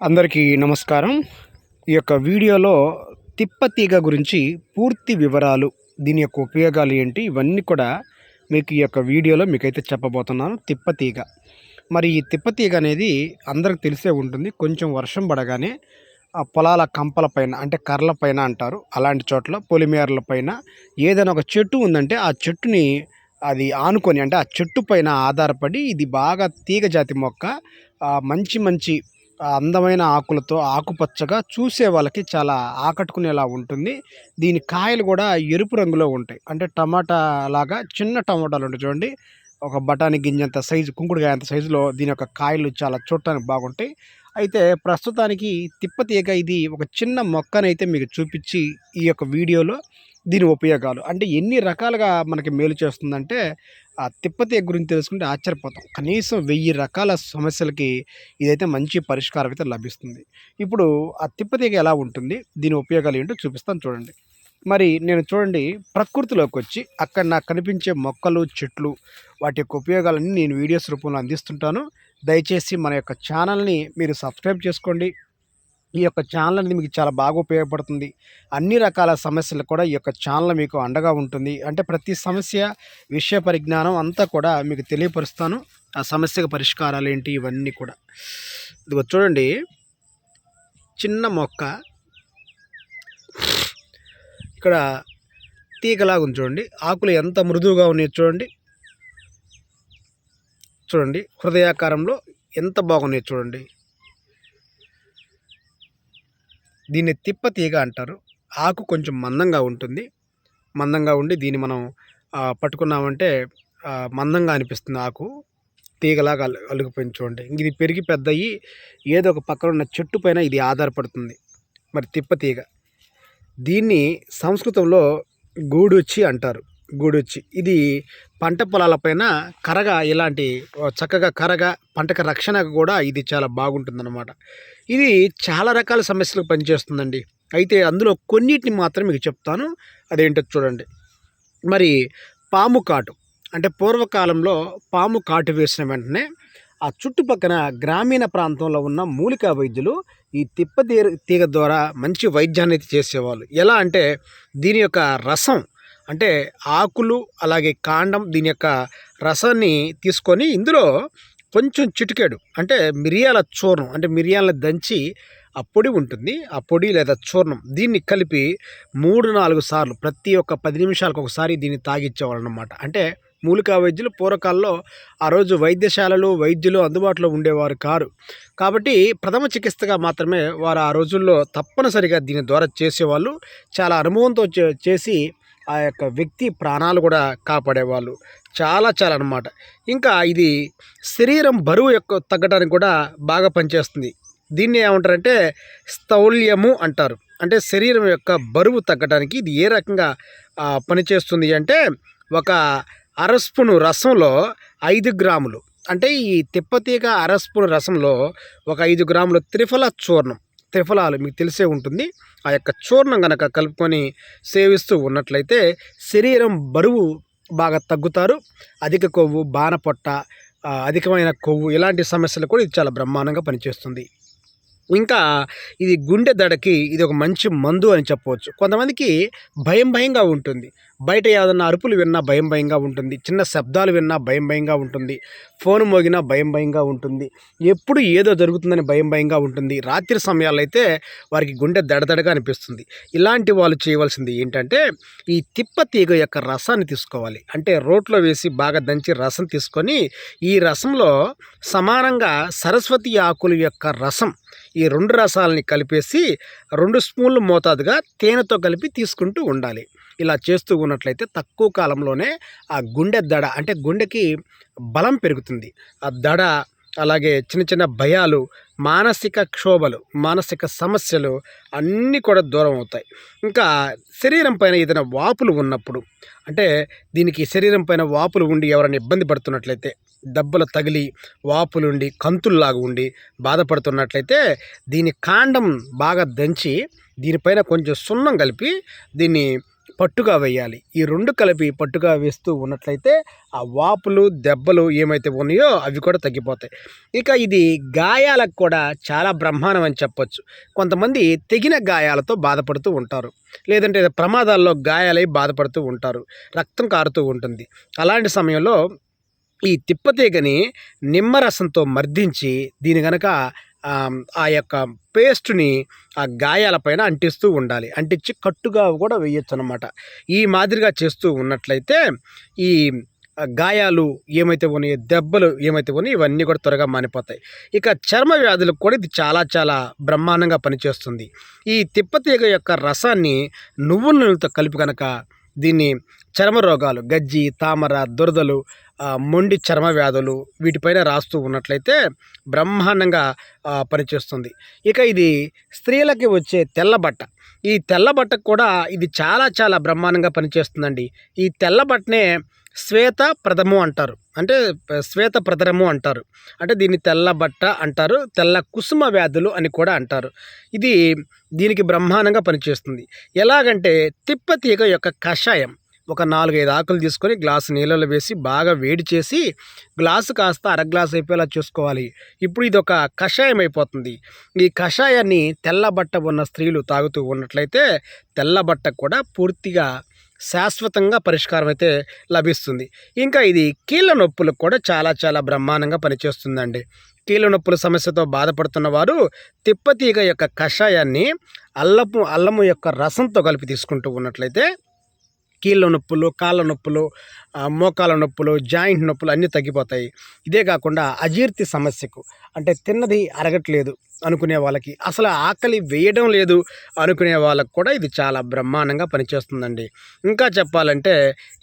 అందరికీ నమస్కారం. ఈ యొక్క వీడియోలో తిప్పతీగ గురించి పూర్తి వివరాలు దీని యొక్క ఉపయోగాలు ఏంటి ఇవన్నీ కూడా మీకు ఈ యొక్క వీడియోలో మీకైతే చెప్పబోతున్నాను. తిప్పతీగ. మరి ఈ తిప్పతీగ అనేది అందరికి తెలిసే ఉంటుంది. కొంచెం వర్షం పడగానే ఆ పొలాల కంపల పైన అంటే కర్రల పైన అంటారు. అలాంటి చోట్ల పొలిమేరల పైన ఏదైనా ఒక చెట్టు ఉందంటే ఆ చెట్టుని అది ఆనుకొని అంటే ఆ చెట్టు పైన ఆధారపడి ఇది బాగా తీగ జాతి మొక్క మంచి మంచి అందమైన ఆకులతో ఆకుపచ్చగా చూసే వాళ్ళకి చాలా ఆకట్టుకునేలా ఉంటుంది. దీని కాయలు కూడా ఎరుపు రంగులో ఉంటాయి. అంటే టమాటా లాగా చిన్న టమాటాలు ఉంటాయి చూడండి. ఒక బఠానీ గింజంత సైజు కుంకుడుకాయ అంత సైజులో దీని యొక్క కాయలు చాలా చూడటానికి బాగుంటాయి. అయితే ప్రస్తుతానికి తిప్పతీగ ఇది ఒక చిన్న మొక్కనైతే మీకు చూపించి ఈ యొక్క వీడియోలో దీని ఉపయోగాలు. అంటే ఎన్ని రకాలుగా మనకి మేలు చేస్తుందంటే ఆ తిప్పతీగ గురించి తెలుసుకుంటే ఆశ్చర్యపోతాం. కనీసం వెయ్యి రకాల సమస్యలకి ఇదైతే మంచి పరిష్కారం అయితే లభిస్తుంది. ఇప్పుడు ఆ తిప్పతీగ ఎలా ఉంటుంది? దీని ఉపయోగాలు ఏంటో చూపిస్తాను చూడండి. మరి నేను చూడండి ప్రకృతిలోకి వచ్చి అక్కడ నాకు కనిపించే మొక్కలు చెట్లు వాటి యొక్క ఉపయోగాలన్నీ నేను వీడియోస్ రూపంలో అందిస్తుంటాను. దయచేసి మన యొక్క ఛానల్ని మీరు సబ్స్క్రైబ్ చేసుకోండి. ఈ యొక్క ఛానల్ అనేది మీకు చాలా బాగా ఉపయోగపడుతుంది. అన్ని రకాల సమస్యలు కూడా ఈ యొక్క ఛానల్ మీకు అండగా ఉంటుంది. అంటే ప్రతి సమస్య విషయ పరిజ్ఞానం అంతా కూడా మీకు తెలియపరుస్తాను. ఆ సమస్యకు పరిష్కారాలు ఏంటి ఇవన్నీ కూడా. ఇదిగో చూడండి. చిన్న మొక్క. ఇక్కడ తీగలాగా ఉంది చూడండి. ఆకులు ఎంత మృదువుగా ఉన్నాయో చూడండి. చూడండి. హృదయాకారంలో ఎంత బాగున్నాయో చూడండి. దీన్ని తిప్ప తీగ అంటారు. ఆకు కొంచెం మందంగా ఉంటుంది. మందంగా ఉండి దీన్ని మనం పట్టుకున్నామంటే మందంగా అనిపిస్తుంది ఆకు. తీగలాగా అలుగుపోయింది చూడండి. ఇంక ఇది పెరిగి పెద్దయి ఏదో ఒక పక్కన ఉన్న చెట్టు పైన ఇది ఆధారపడుతుంది. మరి తిప్ప తీగ దీన్ని సంస్కృతంలో గూడొచ్చి అంటారు. గూడొచ్చి. ఇది పంట పొలాలపైన కరగా ఇలాంటి చక్కగా కరగా పంటకు రక్షణకు కూడా ఇది చాలా బాగుంటుందన్నమాట. ఇది చాలా రకాల సమస్యలకు పనిచేస్తుందండి. అయితే అందులో కొన్నిటిని మాత్రం మీకు చెప్తాను. అదేంటో చూడండి. మరి పాము కాటు. అంటే పూర్వకాలంలో పాము కాటు వేసిన వెంటనే ఆ చుట్టుపక్కన గ్రామీణ ప్రాంతంలో ఉన్న మూలికా వైద్యులు ఈ తిప్ప తీగ ద్వారా మంచి వైద్యాన్ని అయితే చేసేవాళ్ళు. ఎలా అంటే దీని యొక్క రసం అంటే ఆకులు అలాగే కాండం దీని యొక్క రసాన్ని తీసుకొని ఇందులో కొంచెం చిటికెడు అంటే మిరియాల చూర్ణం అంటే మిరియాలను దంచి ఆ పొడి ఉంటుంది. ఆ పొడి లేదా చూర్ణం దీన్ని కలిపి మూడు నాలుగు సార్లు ప్రతి ఒక్క పది నిమిషాలకు ఒకసారి దీన్ని తాగిచ్చేవాళ్ళు అనమాట అంటే మూలికా వైద్యులు పూర్వకాలంలో ఆ రోజు వైద్యశాలలు వైద్యులు అందుబాటులో ఉండేవారు కారు. కాబట్టి ప్రథమ చికిత్సగా మాత్రమే వారు ఆ రోజుల్లో తప్పనిసరిగా దీని ద్వారా చేసేవాళ్ళు. చాలా అనుభవంతో చే- చేసి ఆ యొక్క వ్యక్తి ప్రాణాలు కూడా కాపాడేవాళ్ళు. చాలా చాలా అన్నమాట. ఇంకా ఇది శరీరం బరువు యొక్క తగ్గడానికి కూడా బాగా పనిచేస్తుంది. దీన్ని ఏమంటారంటే స్థౌల్యము అంటారు. అంటే శరీరం యొక్క బరువు తగ్గడానికి ఇది ఏ రకంగా పనిచేస్తుంది అంటే ఒక అరస్పును రసంలో ఐదు గ్రాములు. అంటే ఈ తిప్పతీగ అరస్పును రసంలో ఒక ఐదు గ్రాములు త్రిఫల చూర్ణం. త్రిఫలాలు మీకు తెలిసే ఉంటుంది. ఆ యొక్క చూర్ణం కనుక కలుపుకొని సేవిస్తూ ఉన్నట్లయితే శరీరం బరువు బాగా తగ్గుతారు. అధిక కొవ్వు బాణపొట్ట అధికమైన కొవ్వు ఇలాంటి సమస్యలు కూడా ఇది చాలా బ్రహ్మాండంగా పనిచేస్తుంది. ఇంకా ఇది గుండె దడకి ఇది ఒక మంచి మందు అని చెప్పవచ్చు. కొంతమందికి భయం భయంగా ఉంటుంది. బయట ఏదన్నా అరుపులు విన్నా భయం భయంగా ఉంటుంది. చిన్న శబ్దాలు విన్నా భయం భయంగా ఉంటుంది. ఫోన్ మోగినా భయం భయంగా ఉంటుంది. ఎప్పుడు ఏదో జరుగుతుందని భయం భయంగా ఉంటుంది. రాత్రి సమయాల్లో అయితే వారికి గుండె దడదడగా అనిపిస్తుంది. ఇలాంటి వాళ్ళు చేయవలసింది ఏంటంటే ఈ తిప్ప తీగ యొక్క రసాన్ని తీసుకోవాలి. అంటే రోట్లో వేసి బాగా దంచి రసం తీసుకొని ఈ రసంలో సమానంగా సరస్వతి ఆకుల యొక్క రసం ఈ రెండు రసాలని కలిపేసి రెండు స్పూన్లు మోతాదుగా తేనెతో కలిపి తీసుకుంటూ ఉండాలి. ఇలా చేస్తూ ఉన్నట్లయితే తక్కువ కాలంలోనే ఆ గుండె దడ అంటే గుండెకి బలం పెరుగుతుంది. ఆ దడ అలాగే చిన్న చిన్న భయాలు మానసిక క్షోభలు మానసిక సమస్యలు అన్నీ కూడా దూరం అవుతాయి. ఇంకా శరీరం పైన ఏదైనా వాపులు ఉన్నప్పుడు అంటే దీనికి శరీరం పైన వాపులు ఉండి ఎవరైనా ఇబ్బంది పడుతున్నట్లయితే దెబ్బలు తగిలి వాపులుండి కంతుల్లాగా ఉండి బాధపడుతున్నట్లయితే దీని కాండం బాగా దంచి దీనిపైన కొంచెం సున్నం కలిపి దీన్ని పట్టుగా వేయాలి. ఈ రెండు కలిపి పట్టుగా వేస్తూ ఉన్నట్లయితే ఆ వాపులు దెబ్బలు ఏమైతే ఉన్నాయో అవి కూడా తగ్గిపోతాయి. ఇక ఇది గాయాలకు కూడా చాలా బ్రహ్మాండం అని చెప్పొచ్చు. కొంతమంది తెగిన గాయాలతో బాధపడుతూ ఉంటారు. లేదంటే ప్రమాదాల్లో గాయాలై బాధపడుతూ ఉంటారు. రక్తం కారుతూ ఉంటుంది. అలాంటి సమయంలో ఈ తిప్పతీగని నిమ్మరసంతో మర్దించి దీని గనక ఆ యొక్క పేస్ట్ని ఆ గాయాలపైన అంటిస్తూ ఉండాలి. అంటించి కట్టుగా కూడా వేయచ్చు అనమాట ఈ మాదిరిగా చేస్తూ ఉన్నట్లయితే ఈ గాయాలు ఏమైతే ఉన్నాయో దెబ్బలు ఏమైతే ఉన్నాయో ఇవన్నీ కూడా త్వరగా మానిపోతాయి. ఇక చర్మ వ్యాధులకు కూడా ఇది చాలా చాలా బ్రహ్మాండంగా పనిచేస్తుంది. ఈ తిప్పతీగ యొక్క రసాన్ని నువ్వుల నూనెతో కలిపి కనుక దీన్ని చర్మ రోగాలు గజ్జి తామర దురదలు మొండి చర్మ వ్యాధులు వీటిపైన రాస్తూ ఉన్నట్లయితే బ్రహ్మాండంగా పనిచేస్తుంది. ఇక ఇది స్త్రీలకి వచ్చే తెల్లబట్ట ఈ తెల్లబట్టకు కూడా ఇది చాలా చాలా బ్రహ్మాండంగా పనిచేస్తుందండి. ఈ తెల్లబట్టనే శ్వేత ప్రథము అంటారు. అంటే శ్వేత ప్రథము అంటారు. అంటే దీన్ని తెల్ల బట్ట అంటారు. తెల్ల కుసుమ వ్యాధులు అని కూడా అంటారు. ఇది దీనికి బ్రహ్మాండంగా పనిచేస్తుంది. ఎలాగంటే తిప్పతీగ యొక్క కషాయం. ఒక నాలుగైదు ఆకులు తీసుకొని గ్లాసు నీళ్ళలో వేసి బాగా వేడి చేసి గ్లాసు కాస్త అర గ్లాస్ అయిపోయేలా చూసుకోవాలి. ఇప్పుడు ఇది ఒక కషాయం అయిపోతుంది ఈ కషాయాన్ని తెల్లబట్ట ఉన్న స్త్రీలు తాగుతూ ఉన్నట్లయితే తెల్లబట్ట కూడా పూర్తిగా శాశ్వతంగా పరిష్కారం అయితే లభిస్తుంది. ఇంకా ఇది కీళ్ళ నొప్పులకు కూడా చాలా చాలా బ్రహ్మాండంగా పనిచేస్తుందండి. కీళ్ళ నొప్పుల సమస్యతో బాధపడుతున్న వారు తిప్పతీగ యొక్క కషాయాన్ని అల్లపు అల్లము యొక్క రసంతో కలిపి తీసుకుంటూ ఉన్నట్లయితే కీళ్ళ నొప్పులు కాళ్ళ నొప్పులు మోకాల నొప్పులు జాయింట్ నొప్పులు అన్నీ తగ్గిపోతాయి. ఇదే కాకుండా అజీర్తి సమస్యకు అంటే తిన్నది అరగట్లేదు అనుకునే వాళ్ళకి అసలు ఆకలి వేయడం లేదు అనుకునే వాళ్ళకు కూడా ఇది చాలా బ్రహ్మాండంగా పనిచేస్తుందండి. ఇంకా చెప్పాలంటే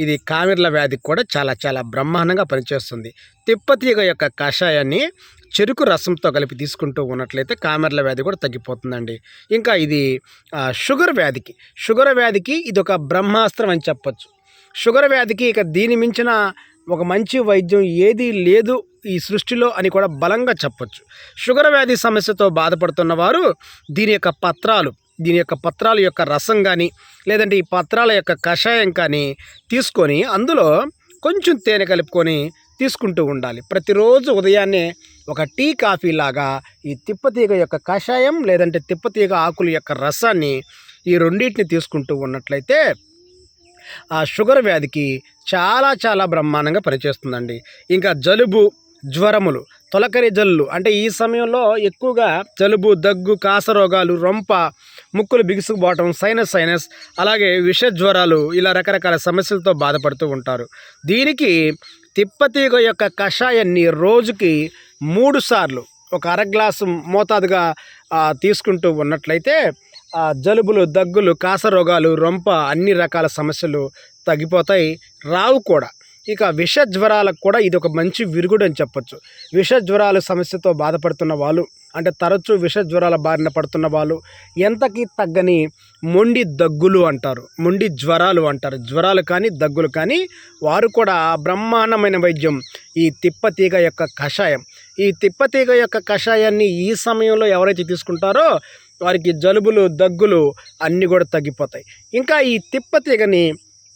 ఇది కామిర్ల వ్యాధికి కూడా చాలా చాలా బ్రహ్మాండంగా పనిచేస్తుంది. తిప్పతీగ యొక్క కషాయాన్ని చెరుకు రసంతో కలిపి తీసుకుంటూ ఉన్నట్లయితే కామెర్ల వ్యాధి కూడా తగ్గిపోతుందండి. ఇంకా ఇది షుగర్ వ్యాధికి. షుగర్ వ్యాధికి ఇది ఒక బ్రహ్మాస్త్రం అని చెప్పచ్చు. షుగర్ వ్యాధికి ఇక దీని మించిన ఒక మంచి వైద్యం ఏదీ లేదు ఈ సృష్టిలో అని కూడా బలంగా చెప్పొచ్చు. షుగర్ వ్యాధి సమస్యతో బాధపడుతున్న వారు దీని యొక్క పత్రాలు దీని యొక్క పత్రాల యొక్క రసం కానీ లేదంటే ఈ పత్రాల యొక్క కషాయం కానీ తీసుకొని అందులో కొంచెం తేనె కలుపుకొని తీసుకుంటూ ఉండాలి. ప్రతిరోజు ఉదయాన్నే ఒక టీ కాఫీ లాగా ఈ తిప్పతీగ యొక్క కషాయం లేదంటే తిప్పతీగ ఆకుల యొక్క రసాన్ని ఈ రెండింటిని తీసుకుంటూ ఉన్నట్లయితే ఆ షుగర్ వ్యాధికి చాలా చాలా బ్రహ్మాండంగా పనిచేస్తుందండి. ఇంకా జలుబు జ్వరములు తొలకరి జల్లు అంటే ఈ సమయంలో ఎక్కువగా జలుబు దగ్గు కాసరోగాలు రొంప ముక్కులు బిగుసుకుపోవటం సైనస్ సైనస్ అలాగే విష జ్వరాలు ఇలా రకరకాల సమస్యలతో బాధపడుతూ ఉంటారు. దీనికి తిప్పతీగ యొక్క కషాయాన్ని రోజుకి మూడు సార్లు ఒక అర గ్లాసు మోతాదుగా తీసుకుంటూ ఉన్నట్లయితే జలుబులు దగ్గులు కాసరోగాలు రొంప అన్ని రకాల సమస్యలు తగ్గిపోతాయి. రావు కూడా. ఇక విష జ్వరాలకు కూడా ఇది ఒక మంచి విరుగుడు అని చెప్పొచ్చు. విష జ్వరాల సమస్యతో బాధపడుతున్న వాళ్ళు అంటే తరచూ విష జ్వరాల బారిన పడుతున్న వాళ్ళు ఎంతకి తగ్గని మొండి దగ్గులు అంటారు మొండి జ్వరాలు అంటారు. జ్వరాలు కానీ దగ్గులు కానీ వారు కూడా బ్రహ్మాండమైన వైద్యం ఈ తిప్పతీగ యొక్క కషాయం. ఈ తిప్పతీగ యొక్క కషాయాన్ని ఈ సమయంలో ఎవరైతే తీసుకుంటారో వారికి జలుబులు దగ్గులు అన్నీ కూడా తగ్గిపోతాయి. ఇంకా ఈ తిప్పతీగని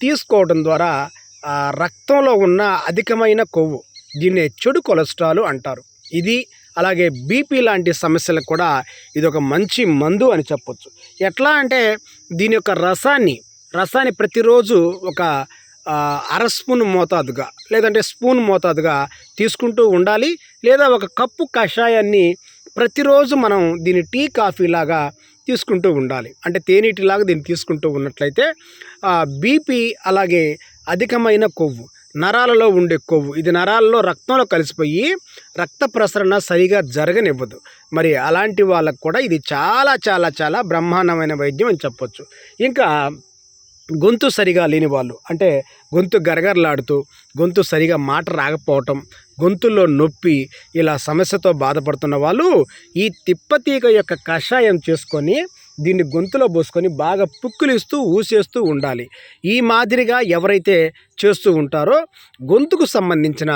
తీసుకోవడం ద్వారా రక్తంలో ఉన్న అధికమైన కొవ్వు దీన్ని చెడు కొలెస్ట్రాల్ అంటారు. ఇది అలాగే బీపీ లాంటి సమస్యలకు కూడా ఇది ఒక మంచి మందు అని చెప్పొచ్చు. ఎట్లా అంటే దీని యొక్క రసాన్ని రసాన్ని ప్రతిరోజు ఒక అర స్పూన్ మోతాదుగా లేదంటే స్పూన్ మోతాదుగా తీసుకుంటూ ఉండాలి లేదా ఒక కప్పు కషాయాన్ని ప్రతిరోజు మనం దీని టీ కాఫీ లాగా తీసుకుంటూ ఉండాలి. అంటే తేనీటిలాగా దీన్ని తీసుకుంటూ ఉన్నట్లయితే బీపీ అలాగే అధికమైన కొవ్వు నరాలలో ఉండే కొవ్వు. ఇది నరాలలో రక్తంలో కలిసిపోయి రక్త ప్రసరణ సరిగా జరగనివ్వదు. మరి అలాంటి వాళ్ళకు కూడా ఇది చాలా చాలా చాలా బ్రహ్మాండమైన వైద్యం అని చెప్పొచ్చు. ఇంకా గొంతు సరిగా లేని వాళ్ళు అంటే గొంతు గరగరలాడుతూ గొంతు సరిగా మాట రాకపోవటం గొంతుల్లో నొప్పి ఇలా సమస్యతో బాధపడుతున్న వాళ్ళు ఈ తిప్పతీగ యొక్క కషాయం చేసుకొని దీన్ని గొంతులో పోసుకొని బాగా పుక్కులిస్తూ ఊసేస్తూ ఉండాలి. ఈ మాదిరిగా ఎవరైతే చేస్తూ ఉంటారో గొంతుకు సంబంధించిన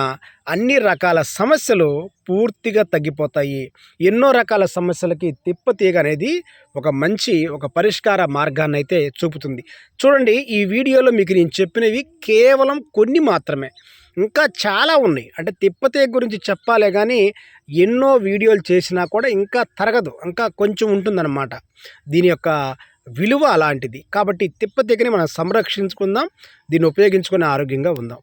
అన్ని రకాల సమస్యలు పూర్తిగా తగ్గిపోతాయి. ఎన్నో రకాల సమస్యలకి తిప్పతీగ అనేది ఒక మంచి ఒక పరిష్కార మార్గాన్ని అయితే చూపుతుంది. చూడండి ఈ వీడియోలో మీకు నేను చెప్పినవి కేవలం కొన్ని మాత్రమే. ఇంకా చాలా ఉన్నాయి. అంటే తిప్పతీగ గురించి చెప్పాలే కానీ ఎన్నో వీడియోలు చేసినా కూడా ఇంకా తరగదు ఇంకా కొంచెం ఉంటుందన్నమాట. దీని యొక్క విలువ అలాంటిది. కాబట్టి తిప్పతీగని మనం సంరక్షించుకుందాం దీన్ని ఉపయోగించుకొని ఆరోగ్యంగా ఉందాం.